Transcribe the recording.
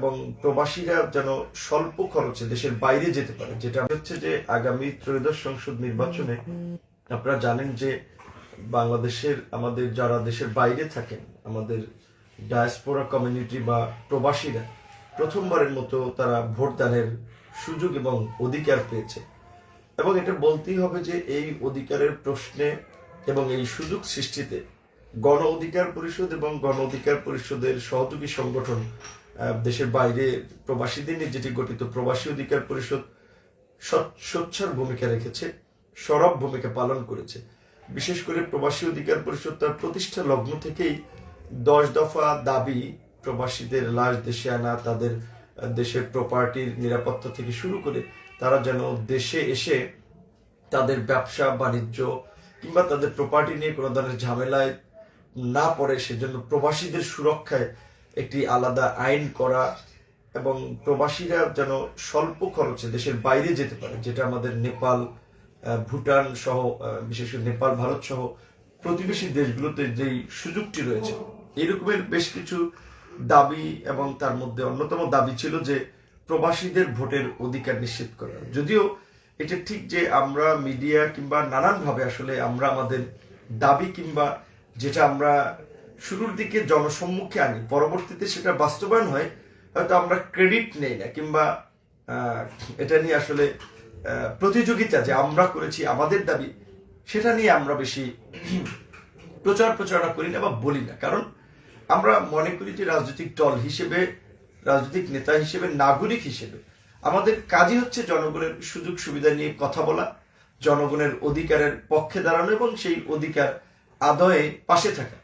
এবং প্রবাসীরা যেন স্বল্প খরচে দেশের বাইরে যেতে পারে, যেটা হচ্ছে যে আগামী ত্রয়োদশ সংসদ নির্বাচনে আপনারা জানেন যে বাংলাদেশের, আমাদের যারা দেশের বাইরে থাকেন, আমাদের ডায়াসপোরা কমিউনিটি বা প্রবাসীরা, প্রথমবারের মতো তারা ভোটদানের সুযোগ এবং অধিকার পেয়েছে। এবং এটা বলতেই হবে যে এই অধিকারের প্রশ্নে এবং এই সুযোগ সৃষ্টিতে গণ অধিকার পরিষদ এবং গণ অধিকার পরিষদের সহযোগী সংগঠন দেশের বাইরে প্রবাসীদের নিয়ে যেটি গঠিত, প্রবাসী অধিকার পরিষদ সোচ্চার ভূমিকা রেখেছে, সরব ভূমিকা পালন করেছে। বিশেষ করে প্রবাসী অধিকার পরিষদ তার প্রতিষ্ঠা লগ্ন থেকেই দশ দফা দাবি প্রবাসীদের লাশ দেশে আনা, তাদের দেশের প্রপার্টির নিরাপত্তা থেকে শুরু করে তারা যেন দেশে এসে তাদের ব্যবসা, বাণিজ্য কিংবা তাদের প্রপার্টি নিয়ে কোনো ধরনের ঝামেলায় না পড়ে, সেজন্য প্রবাসীদের সুরক্ষায় একটি আলাদা আইন করা এবং প্রবাসীরা যেন স্বল্প খরচে দেশের বাইরে যেতে পারে, যেটা আমাদের নেপাল ভুটান সহ বিশেষ করে নেপাল, ভারত সহ প্রতিবেশী দেশগুলোতে যেই সুযোগটি রয়েছে, এরকমের বেশ কিছু দাবি এবং তার মধ্যে অন্যতম দাবি ছিল যে প্রবাসীদের ভোটের অধিকার নিশ্চিত করা। যদিও এটা ঠিক যে আমরা মিডিয়া কিংবা নানানভাবে আসলে আমরা আমাদের দাবি কিংবা যেটা আমরা শুরুর দিকে জনসম্মুখে আনি, পরবর্তীতে সেটা বাস্তবায়ন হয়, হয়তো আমরা ক্রেডিট নেই না, কিংবা এটা নিয়ে আসলে প্রতিযোগিতা যে আমরা করেছি, আমাদের দাবি, সেটা নিয়ে আমরা বেশি প্রচার প্রচারণা করি না বা বলি না। কারণ আমরা মনে করি যে রাজনৈতিক দল হিসেবে, রাজনৈতিক নেতা হিসেবে, নাগরিক হিসেবে, আমাদের কাজই হচ্ছে জনগণের সুযোগ সুবিধা নিয়ে কথা বলা, জনগণের অধিকারের পক্ষে দাঁড়ানো এবং সেই অধিকার আদয়ে পাশে থাকা।